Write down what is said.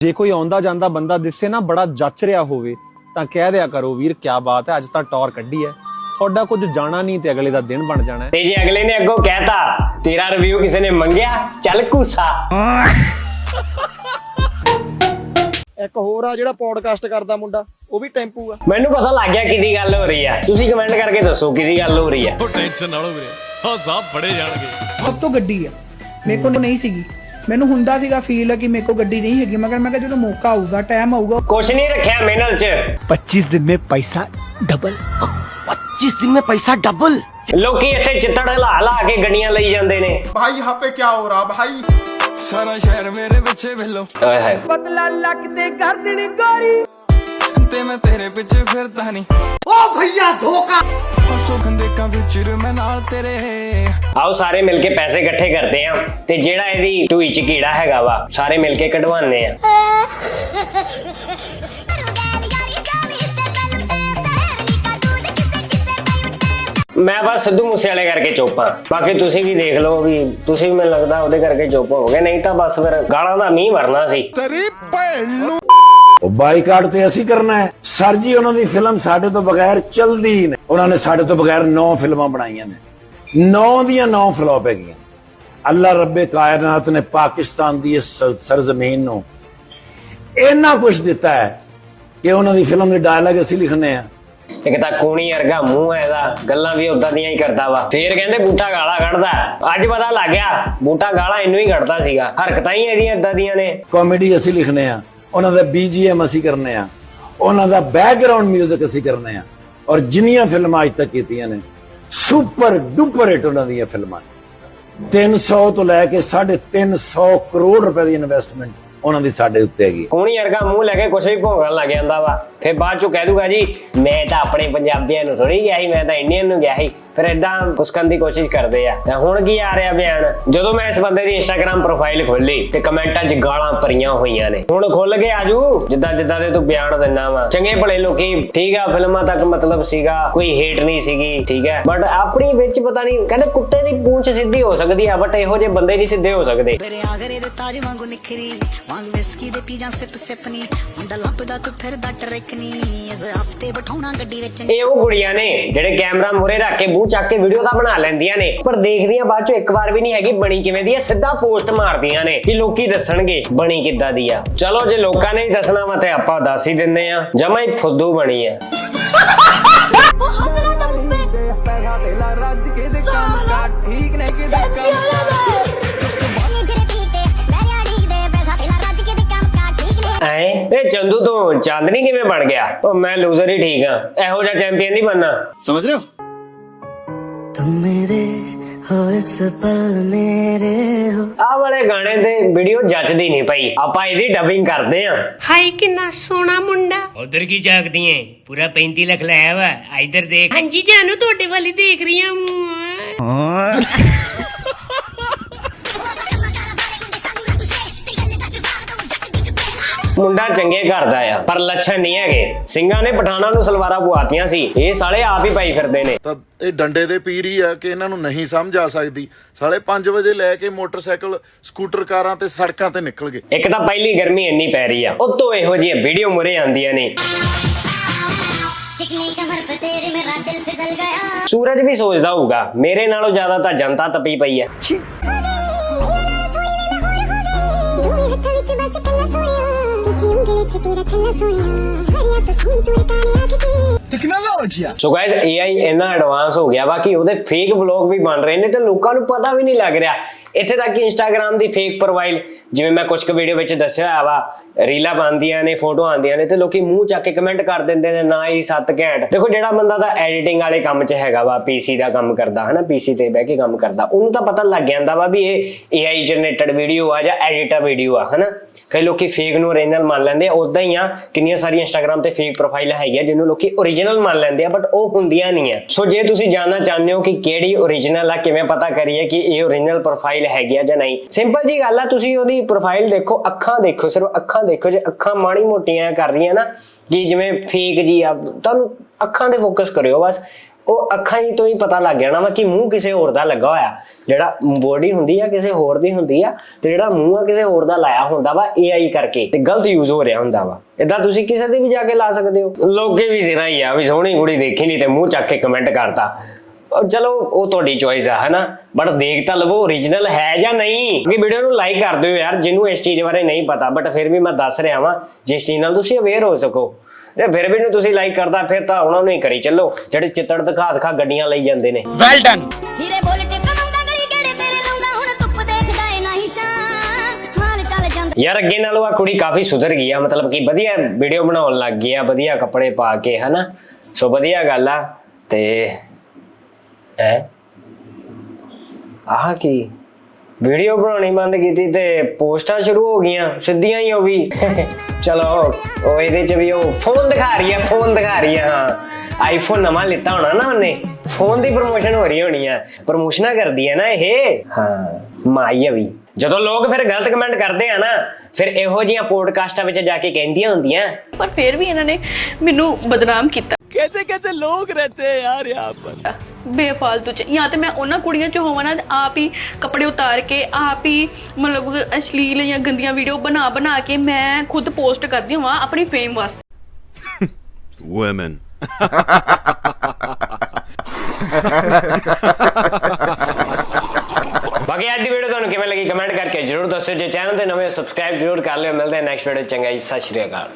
ਜੇ ਕੋਈ ਆਉਂਦਾ ਜਾਂਦਾ ਬੰਦਾ ਦਿਸੇ ਨਾ ਬੜਾ ਜੱਚ ਰਿਹਾ ਹੋਵੇ ਤਾਂ ਕਹਿ ਦਿਆ ਕਰੋ ਵੀਰ ਕੀ ਬਾਤ ਹੈ ਅੱਜ ਤਾਂ ਟੌਰ ਕੱਢੀ ਹੈ। ਤੁਹਾਡਾ ਕੁਝ ਜਾਣਾ ਨਹੀਂ ਤੇ ਅਗਲੇ ਦਾ ਦਿਨ ਬਣ ਜਾਣਾ ਹੈ। ਤੇ ਜੇ ਅਗਲੇ ਨੇ ਅੱਗੋਂ ਕਹਿਤਾ ਤੇਰਾ ਰਿਵਿਊ ਕਿਸੇ ਨੇ ਮੰਗਿਆ ਚੱਲ ਕੂਸਾ। ਇੱਕ ਹੋਰ ਆ ਜਿਹੜਾ ਪੋਡਕਾਸਟ ਕਰਦਾ ਮੁੰਡਾ ਉਹ ਵੀ ਟੈਂਪੂ ਆ। ਮੈਨੂੰ ਪਤਾ ਲੱਗ ਗਿਆ ਕਿਹਦੀ ਗੱਲ ਹੋ ਰਹੀ ਆ। ਤੁਸੀਂ ਕਮੈਂਟ ਕਰਕੇ ਦੱਸੋ ਕਿਹਦੀ ਗੱਲ ਹੋ ਰਹੀ ਆ। ਉਹ ਟੈਨਸ਼ਨ ਨਾ ਲਓ ਵੀਰੇ ਹਾਂ ਸਾਹ ਫੜੇ ਜਾਣਗੇ। ਸਭ ਤੋਂ ਗੱਡੀ ਆ। ਮੇਰੇ ਕੋਲ ਨਹੀਂ ਸੀਗੀ। ਮੈਨੂੰ ਹੁੰਦਾ ਸੀਗਾ ਫੀਲ ਕਿ ਮੇਰੇ ਕੋਲ ਗੱਡੀ ਨਹੀਂ ਹੈਗੀ ਮਗਰ ਮੈਂ ਕਿਹਾ ਜਦੋਂ ਮੌਕਾ ਆਊਗਾ ਟਾਈਮ ਆਊਗਾ ਕੁਛ ਨਹੀਂ ਰੱਖਿਆ ਮਿਹਨਤ ਚ 25 दिन में पैसा डबल 25 दिन में पैसा डबल ਲੋਕੀ ਇੱਥੇ ਚਿੱਤੜ ਹਿਲਾ ਹਿਲਾ ਕੇ ਗੱਡੀਆਂ ਲਈ ਜਾਂਦੇ ਨੇ भाई यहाँ पे क्या हो रहा भाई ਸਾਰਾ ਸ਼ਹਿਰ ਮੇਰੇ ਪਿੱਛੇ ਵੇਲੋ ਓਏ ਹਾਏ ਬਦਲਾ ਲੱਕ ਤੇ ਕਰ ਦੇਣੀ ਗੋਰੀ ਤੇ ਮੈਂ ਤੇਰੇ ਪਿੱਛੇ ਫਿਰਦਾ ਨਹੀਂ ਓ ਭਈਆ ਧੋਖਾ। ਹਸੋ ਗੰਦੇ ਕਾ ਵਿਚਰ ਮੈਂ ਨਾਲ ਤੇਰੇ। ਆਓ ਸਾਰੇ ਮਿਲ ਕੇ ਪੈਸੇ ਇਕੱਠੇ ਕਰਦੇ ਆ ਤੇ ਜਿਹੜਾ ਇਹਦੀ ਟੂਈ ਚ ਕੀੜਾ ਹੈਗਾ ਵਾ ਸਾਰੇ ਮਿਲ ਕੇ ਕਢਵਾਉਂਦੇ ਆ। ਮੈਂ ਬਸ ਸਿੱਧੂ ਮੂਸੇਵਾਲੇ ਕਰਕੇ ਚੋਪਾਂ ਬਾਕੀ ਤੁਸੀਂ ਵੀ ਦੇਖ ਲਓ ਵੀ ਤੁਸੀਂ ਵੀ ਮੈਨੂੰ ਲੱਗਦਾ ਉਹਦੇ ਕਰਕੇ ਚੋਪ ਹੋਗੇ ਨਹੀਂ ਤਾਂ ਬਸ ਫਿਰ ਗਾਲਾਂ ਦਾ ਮੀਂਹ ਵਰਨਾ ਸੀ। ਤੇਰੀ ਭੈਣ ਨੂੰ ਉਹ ਬਾਈਕਾਟ ਤੇ ਅਸੀਂ ਕਰਨਾ ਹੈ। ਸਰ ਜੀ ਉਹਨਾਂ ਦੀ ਫਿਲਮ ਸਾਡੇ ਤੋਂ ਬਗੈਰ ਚੱਲਦੀ ਹੀ ਨਹੀਂ। ਉਹਨਾਂ ਨੇ ਸਾਡੇ ਤੋਂ ਬਗੈਰ 9 ਫਿਲਮਾਂ ਬਣਾਈਆਂ ਨੇ। 9 ਦੀਆਂ 9 ਫਲॉप ਹੈਗੀਆਂ। ਅੱਲਾ ਰੱਬੇ ਕਾਇਨਾਤ ਨੇ ਪਾਕਿਸਤਾਨ ਦੀ ਇਸ ਸਰਜ਼ਮੀਨ ਨੂੰ ਇੰਨਾ ਕੁਝ ਦਿੱਤਾ ਹੈ ਕਿ ਉਹਨਾਂ ਦੀ ਫਿਲਮ ਦੇ ਡਾਇਲੌਗ ਅਸੀਂ ਲਿਖਨੇ ਆ। ਇੱਕ ਤਾਂ ਕੂਣੀ ਵਰਗਾ ਮੂੰਹ ਹੈ ਇਹਦਾ। ਗੱਲਾਂ ਵੀ ਉਦਾਂ ਦੀਆਂ ਹੀ ਕਰਦਾ ਵਾ। ਫੇਰ ਕਹਿੰਦੇ ਬੂਟਾ ਗਾਲਾਂ ਕੱਢਦਾ। ਅੱਜ ਪਤਾ ਲੱਗ ਗਿਆ ਬੂਟਾ ਗਾਲਾਂ ਇਹਨੂੰ ਹੀ ਕੱਢਦਾ ਸੀਗਾ। ਹਰਕਤਾਂ ਹੀ ਇਹਦੀਆਂ ਇਦਾਂ ਦੀਆਂ ਨੇ। ਕਾਮੇਡੀ ਅਸੀਂ ਲਿਖਨੇ ਆ। ਉਹਨਾਂ ਦਾ ਬੀਜੀਐਮ ਅਸੀਂ ਕਰਨੇ ਆ। ਉਹਨਾਂ ਦਾ ਬੈਕਗ੍ਰਾਉਂਡ 뮤직 ਅਸੀਂ ਕਰਨੇ ਆ। ਔਰ ਜਿੰਨੀਆਂ ਫਿਲਮਾਂ ਅੱਜ ਤੱਕ ਕੀਤੀਆਂ ਨੇ ਸੁਪਰ ਡੁਪਰ ਹਿੱਟ ਉਹਨਾਂ ਦੀਆਂ ਫਿਲਮਾਂ ਨੇ। 300 ਤੋਂ ਲੈ ਕੇ 350 ਕਰੋੜ ਰੁਪਏ ਦੀ ਇਨਵੈਸਟਮੈਂਟ ਉਹਨਾਂ ਦੀ ਸਾਡੇ ਉੱਤੇ ਹੈਗੀ। ਕੂਣੀ ਵਰਗਾ ਮੂੰਹ ਲੈ ਕੇ ਕੁਛ ਵੀ ਭੋਗਣ ਲੱਗ ਜਾਂਦਾ ਵਾ। ਫਿਰ ਬਾਅਦ ਚੋਂ ਕਹਿ ਦੂਗਾ ਜੀ, ਮੈਂ ਤਾਂ ਆਪਣੇ ਪੰਜਾਬੀਆਂ ਨੂੰ ਥੋੜੀ ਗਿਆ ਸੀ, ਮੈਂ ਤਾਂ ਇੰਡੀਅਨ ਨੂੰ ਗਿਆ ਸੀ। ਫਿਰ ਇਦਾਂ ਕੁਸਕਣ ਦੀ ਕੋਸ਼ਿਸ਼ ਕਰਦੇ ਆ। ਤਾਂ ਹੁਣ ਕੀ ਆ ਰਿਹਾ ਬਿਆਨ? ਜਦੋਂ ਮੈਂ ਇਸ ਬੰਦੇ ਦੀ ਇੰਸਟਾਗ੍ਰam ਪ੍ਰੋਫਾਈਲ ਖੋਲੀ ਤੇ ਕਮੈਂਟਾਂ 'ਚ ਗਾਲਾਂ ਭਰੀਆਂ ਹੋਈਆਂ ਨੇ। ਹੁਣ ਖੁੱਲ ਕੇ ਆਜੂ, ਜਿੱਦਾਂ ਜਿੱਦਾਂ ਦੇ ਤੂੰ ਬਿਆਨ ਦਿੰਦਾ ਵਾ। ਚੰਗੇ ਭਲੇ ਲੋਕੀ, ਠੀਕ ਆ, ਫਿਲਮਾਂ ਤੱਕ ਮਤਲਬ ਸੀਗਾ, ਕੋਈ ਹੇਟ ਨਹੀਂ ਸੀਗੀ, ਠੀਕ ਹੈ। ਬਟ ਆਪਣੀ ਵਿੱਚ ਪਤਾ ਨਹੀਂ, ਕਹਿੰਦੇ ਕੁੱਤੇ ਦੀ ਪੂੰਛ ਸਿੱਧੀ ਹੋ ਸਕਦੀ ਆ ਬਟ ਇਹੋ ਜਿਹੇ ਬੰਦੇ ਨਹੀਂ ਸਿੱਧੇ ਹੋ ਸਕਦੇ। ਮੇਰੇ ਆਗਰੇ ਦੇ ਤਾਜ ਵਾਂਗੂ ਨਿਖਰੀ, ਵਾਂਗ ਵਿਸਕੀ ਦੇ ਪੀ ਜਾਂ ਸਿਪ ਸਿਪ ਮੁੰਡਾ ਲੱਭਦਾ ਤੂੰ ਫਿਰਦਾ ਟਰੈਕ ਨੀ ਇਸ ਹਫ਼ਤੇ ਬਿਠਾਉਣਾ ਗੱਡੀ ਵਿੱਚ ਨੀ। ਇਹ ਉਹ ਕੁੜੀਆਂ ਨੇ ਜਿਹੜੇ ਕੈਮਰਾ ਮੂਰੇ ਰੱਖ ਕੇ ਮੂੰਹ ਚੱਕ ਕੇ ਵੀਡੀਓ ਤਾਂ ਬਣਾ ਲੈਂਦੀਆਂ ਨੇ ਪਰ ਦੇਖਦੀਆਂ ਬਾਅਦ ਚੋਂ ਇੱਕ ਵਾਰ ਵੀ ਨਹੀਂ ਹੈਗੀ ਬਣੀ ਕਿਵੇਂ ਦੀ ਹੈ ਸਿੱਧਾ ਪੋਸਟ ਮਾਰਦੀਆਂ ਨੇ ਕਿ ਲੋਕੀ ਦੱਸਣਗੇ ਬਣੀ ਕਿੱਦਾਂ ਦੀ ਆ। ਚਲੋ ਜੇ ਲੋਕਾਂ ਨੇ ਹੀ ਦੱਸਣਾ ਵਾ ਤੇ ਆਪਾਂ ਦੱਸ ਹੀ ਦਿੰਦੇ ਆ ਜਮਾ ਹੀ ਫੁੱਦੂ ਬਣੀ ਆ। ਚੰਦੂ ਤੋਂ ਚਾਂਦਨੀ ਕਿਵੇਂ ਬਣ ਗਿਆ ਉਹ ਮੈਂ ਲੂਜ਼ਰ ਹੀ ਠੀਕ ਆ ਇਹੋ ਜਿਹਾ ਚੈਂਪੀਅਨ ਨਹੀਂ ਬਣਨਾ समझ रहे हो तुम मेरे हो इस पल मेरे हो ਆਹ ਵਾਲੇ ਗਾਣੇ ਤੇ ਵੀਡੀਓ ਜੱਜਦੀ ਨਹੀਂ ਪਈ ਆਪਾਂ ਇਹਦੀ ਡਬਿੰਗ ਕਰਦੇ ਆ ਹਾਈ ਕਿੰਨਾ ਸੋਹਣਾ ਮੁੰਡਾ ਉਧਰ ਕੀ ਝਾਕਦੀ ਏ ਪੂਰਾ 35 ਲੱਖ ਲਾਇਆ ਵਾ ਇਧਰ ਦੇਖ ਹਾਂਜੀ ਜਾਨੂ ਤੁਹਾਡੇ ਵੱਲ ਹੀ ਦੇਖ ਰਹੀ ਹਾਂ ਮੁੰਡਾ ਚੰਗੇ ਘਰ ਦਾ ਆ ਪਰ ਲੱਛਣ ਨਹੀਂ ਹੈਗੇ ਸਿੰਘਾਂ ਨੇ ਪਠਾਣਾ ਨੂੰ ਸਲਵਾਰਾਂ ਪਵਾਤੀਆਂ ਸੀ ਇਹ ਸਾਲੇ ਆਪ ਹੀ ਪਾਈ ਫਿਰਦੇ ਨੇ ਤਾਂ ਇਹ ਡੰਡੇ ਦੇ ਪੀਰ ਹੀ ਆ ਕਿ ਇਹਨਾਂ ਨੂੰ ਨਹੀਂ ਸਮਝ ਆ ਸਕਦੀ ਸਾਲੇ 5 ਵਜੇ ਲੈ ਕੇ ਮੋਟਰਸਾਈਕਲ ਸਕੂਟਰ ਕਾਰਾਂ ਤੇ ਸੜਕਾਂ ਤੇ ਨਿਕਲ ਗਏ ਇੱਕ ਤਾਂ ਪਹਿਲੀ ਗਰਮੀ ਇੰਨੀ ਪੈ ਰਹੀ ਆ ਉਤੋਂ ਇਹੋ ਜਿਹੀਆਂ ਵੀਡੀਓ ਮੁਰੇ ਆਉਂਦੀਆਂ ਨੇ चिकनी कमर पे तेरे मेरा दिल फिसल गया ਸੂਰਜ ਵੀ ਸੋਚਦਾ ਹੋਊਗਾ ਮੇਰੇ ਨਾਲੋਂ ਜ਼ਿਆਦਾ ਤਾਂ ਜਨਤਾ ਤਪੀ ਪਈ Technology. Technology so guys AI ਇੰਨਾ ਐਡਵਾਂਸ ਹੋ ਗਿਆ ਵਾ ਕਿ ਉਹਦੇ ਫੇਕ ਵਲੌਗ ਵੀ ਬਣ ਰਹੇ ਨੇ ਤੇ ਲੋਕਾਂ ਨੂੰ ਪਤਾ ਵੀ ਨਹੀਂ ਲੱਗ ਰਿਹਾ। ਇੱਥੇ ਤੱਕ ਕਿ ਇੰਸਟਾਗ੍ਰam ਦੀ ਫੇਕ ਪ੍ਰੋਫਾਈਲ ਜਿਵੇਂ ਮੈਂ ਕੁਝ ਕੁ ਵੀਡੀਓ ਵਿੱਚ ਦੱਸਿਆ ਹੋਇਆ ਵਾ, ਰੀਲਾਂ ਬਣਦੀਆਂ ਨੇ ਫੋਟੋ ਆਉਂਦੀਆਂ ਨੇ ਤੇ ਲੋਕੀ ਮੂੰਹ ਚੱਕ ਕੇ ਕਮੈਂਟ ਕਰ ਦਿੰਦੇ ਨੇ, ਨਾ ਹੀ ਸੱਤ ਘੈਂਟ। ਦੇਖੋ ਜਿਹੜਾ ਬੰਦਾ ਤਾਂ ਐਡੀਟਿੰਗ ਵਾਲੇ ਕੰਮ 'ਚ ਹੈਗਾ ਵਾ ਪੀਸੀ ਦਾ ਕੰਮ ਕਰਦਾ, ਹਨਾ ਪੀਸੀ ਤੇ ਬਹਿ ਕੇ ਕੰਮ ਕਰਦਾ, ਉਹਨੂੰ ਤਾਂ ਪਤਾ ਲੱਗ ਜਾਂਦਾ ਵਾ ਵੀ ਇਹ AI ਜਨਰੇਟਡ ਵੀਡੀਓ ਆ ਜਾਂ ਐਡੀਟਡ ਵੀਡੀਓ ਆ, ਹਨਾ? ਕਈ ਲੋਕੀ ਫੇਕ ਨੂੰ ਓਰੀਜਨਲ ਮੰਨ ਲੈਂਦੇ ਆ ਉਦਾਂ ਹੀ ਆ, ਕਿੰਨੀਆਂ ਸਾਰੀਆਂ ਇੰਸਟਾਗ੍ਰam ਤੇ ਫੇਕ ਪ੍ਰੋਫਾਈਲ ਹੈਗੀਆਂ, ਜਿਹਨੂੰ ਲੋਕੀ ਓਰੀਜਨਲ ਮੰਨ ਲੈਂਦੇ ਆ ਬਟ ਉਹ ਹੁੰਦੀਆਂ ਨਹੀਂ ਆ। ਸੋ ਜੇ ਤੁਸੀਂ ਜਾਣਨਾ ਚਾਹੁੰਦੇ ਹੋ ਕਿ ਕਿਹੜੀ ਓਰੀਜਨਲ ਆ, ਕਿਵੇਂ ਪਤਾ ਕਰੀਏ ਕਿ ਇਹ ਓਰੀਜਨਲ ਪ੍ਰੋਫਾਈਲ ਹੈਗੀ ਆ ਜਾਂ ਨਹੀਂ। ਸਿੰਪਲ ਜੀ ਗੱਲ ਆ, ਤੁਸੀਂ ਉਹਦੀ ਪ੍ਰੋਫਾਈਲ ਦੇਖੋ, ਅੱਖਾਂ ਦੇਖੋ, ਸਿਰਫ ਅੱਖਾਂ ਦੇਖੋ, ਜੇ ਅੱਖਾਂ ਮਾੜੀ ਮੋਟੀਆਂ ਕਰ ਰਹੀਆਂ ਨਾ, ਕਿ ਜਿਵੇਂ ਫੇਕ ਜੀ ਆ, ਤੁਹਾਨੂੰ ਅੱਖਾਂ ਤੇ ਫੋਕਸ ਕਰਿਓ ਬਸ। ਉਹ ਅੱਖਾਂ ਹੀ ਤੋਂ ਹੀ ਪਤਾ ਲੱਗ ਜਾਣਾ ਵਾ ਕਿ ਮੂੰਹ ਕਿਸੇ ਹੋਰ ਦਾ ਲੱਗਾ ਹੋਇਆ। ਜਿਹੜਾ ਬੋਡੀ ਹੁੰਦੀ ਆ, ਕਿਸੇ ਹੋਰ ਦੀ ਹੁੰਦੀ ਆ ਤੇ ਜਿਹੜਾ ਮੂੰਹ ਆ, ਕਿਸੇ ਹੋਰ ਦਾ ਲਾਇਆ ਹੁੰਦਾ ਵਾ AI ਕਰਕੇ ਤੇ ਗਲਤ ਯੂਜ਼ ਹੋ ਰਿਹਾ ਹੁੰਦਾ ਵਾ। ਇਦਾਂ ਤੁਸੀਂ ਕਿਸੇ ਦੇ ਵੀ ਜਾ ਕੇ ਲਾ ਸਕਦੇ ਹੋ। ਲੋਕੇ ਵੀ ਸਿਰਾ ਹੀ ਆ ਵੀ ਸੋਹਣੀ ਕੁੜੀ ਦੇਖੀ ਨਹੀਂ ਤੇ ਮੂੰਹ ਚੱਕ ਕੇ ਕਮੈਂਟ ਕਰਤਾ। ਚਲੋ, ਉਹ ਤੁਹਾਡੀ ਚੋਇਸ ਆ, ਹਨਾ? ਬਟ ਦੇਖ ਤਾਂ ਲਵੋ ਓਰੀਜਨਲ ਹੈ ਜਾਂ ਨਹੀਂ? ਕਿ ਵੀਡੀਓ ਨੂੰ ਲਾਈਕ ਕਰ ਦਿਓ ਯਾਰ, ਜਿਹਨੂੰ ਇਸ ਚੀਜ਼ ਬਾਰੇ ਨਹੀਂ ਪਤਾ। ਬਟ ਫਿਰ ਵੀ ਮੈਂ ਦੱਸ ਰਿਹਾ ਵਾਂ, ਜਿਸ ਚੀਜ਼ ਨਾਲ ਤੁਸੀਂ ਅਵੇਅਰ ਹੋ ਸਕੋ। ਤੇ ਫਿਰ ਵੀ ਨੂੰ ਤੁਸੀਂ ਲਾਈਕ ਕਰਦਾ ਫਿਰ ਤਾਂ ਉਹਨਾਂ ਨੂੰ ਹੀ ਕਰੀ ਚੱਲੋ। ਜਿਹੜੇ ਚਿੱਤੜ ਦਿਖਾ ਦਿਖਾ ਗੱਡੀਆਂ ਲਈ ਜਾਂਦੇ ਨੇ। ਵੈਲ ਡਨ ਹੀਰੇ ਬੋਲ ਟਿੱਪ ਮੰਗਦਾ ਗਲੀ ਕਿਹੜੇ ਤੇਰੇ ਲਾਉਂਦਾ ਹੁਣ ਧੁੱਪ ਦੇਖਦਾ ਏ ਨਹੀਂ ਸ਼ਾਂ ਹਾਲ ਚੱਲ ਜਾਂਦਾ। ਯਾਰ ਅੱਗੇ ਨਾਲੋਂ ਆ ਕੁੜੀ ਕਾਫੀ ਸੁਧਰ ਗਈ ਆ ਮਤਲਬ ਕਿ ਵਧੀਆ ਵੀਡੀਓ ਬਣਾਉਣ ਲੱਗ ਗਈ ਆ ਵਧੀਆ ਕੱਪੜੇ ਪਾ ਕੇ ਹਨਾ? ਸੋ ਵਧੀਆ ਗੱਲ ਆ ਤੇ ਐ ਆਹ ਕੀ? ਵੀਡੀਓ ਬਣਾਉਣੀ ਬੰਦ ਕੀਤੀ ਤੇ ਪੋਸਟਾਂ ਸ਼ੁਰੂ ਹੋ ਗਈਆਂ, ਸਿੱਧੀਆਂ ਹੀ ਉਹ ਵੀ। ਚਲੋ, ਉਹ ਇਹਦੇ ਚ ਵੀ ਉਹ ਫੋਨ ਦਿਖਾ ਰਹੀ ਹੈ ਫੋਨ ਦਿਖਾ ਰਹੀ ਹੈ ਹਾਂ। ਆਈਫੋਨ ਨਵਾਂ ਲਿੱਤਾ ਹੋਣਾ ਨਾ ਉਹਨੇ। ਫੋਨ ਦੀ ਪ੍ਰੋਮੋਸ਼ਨ ਹੋ ਰਹੀ ਹੋਣੀ ਆ। ਪ੍ਰੋਮੋਸ਼ਨਾਂ ਕਰਦੀ ਹੈ ਨਾ ਇਹ। ਹਾਂ, ਮਾਈ ਜਦੋਂ ਲੋਕ ਫਿਰ ਗਲਤ ਕਮੈਂਟ ਕਰਦੇ ਆ ਨਾ, ਫਿਰ ਇਹੋ ਜੀਆਂ ਪੋਡਕਾਸਟਾਂ ਵਿੱਚ ਜਾ ਕੇ ਕਹਿੰਦੀਆਂ ਹੁੰਦੀਆਂ। ਪਰ ਫਿਰ ਵੀ ਇਹਨਾਂ ਨੇ ਮੈਨੂੰ ਬਦਨਾਮ ਕੀਤਾ। कैसे कैसे लोग रहते हैं यार यहाँ पर ਬੇਫਾਲਤੂ ਚ ਜਾਂ ਤੇ ਮੈਂ ਉਹਨਾਂ ਕੁੜੀਆਂ ਚ ਹੋਵਾਂ ਨਾ ਆਪ ਹੀ ਕੱਪੜੇ ਉਤਾਰ ਕੇ ਆਪ ਹੀ ਮਤਲਬ ਅਸ਼ਲੀਲ ਜਾਂ ਗੰਦੀਆਂ ਵੀਡੀਓ ਬਣਾ ਬਣਾ ਕੇ ਮੈਂ ਖੁਦ ਪੋਸਟ ਕਰਦੀ ਹਾਂ ਆਪਣੀ ਫੇਮ ਵਾਸਤੇ women ਬਾਕੀ ਅੱਜ ਦੀ ਵੀਡੀਓ ਤੁਹਾਨੂੰ ਕਿਵੇਂ ਲੱਗੀ ਕਮੈਂਟ ਕਰਕੇ ਜਰੂਰ ਦੱਸਿਓ ਜੇ ਚੈਨਲ ਤੇ ਨਵੇਂ ਸਬਸਕ੍ਰਾਈਬ ਜਰੂਰ ਕਰ ਲਿਓ ਮਿਲਦੇ ਹਾਂ ਨੈਕਸਟ ਵੀਡੀਓ ਚੰਗਾ ਜੀ ਸਤਿ ਸ਼੍ਰੀ ਅਕਾਲ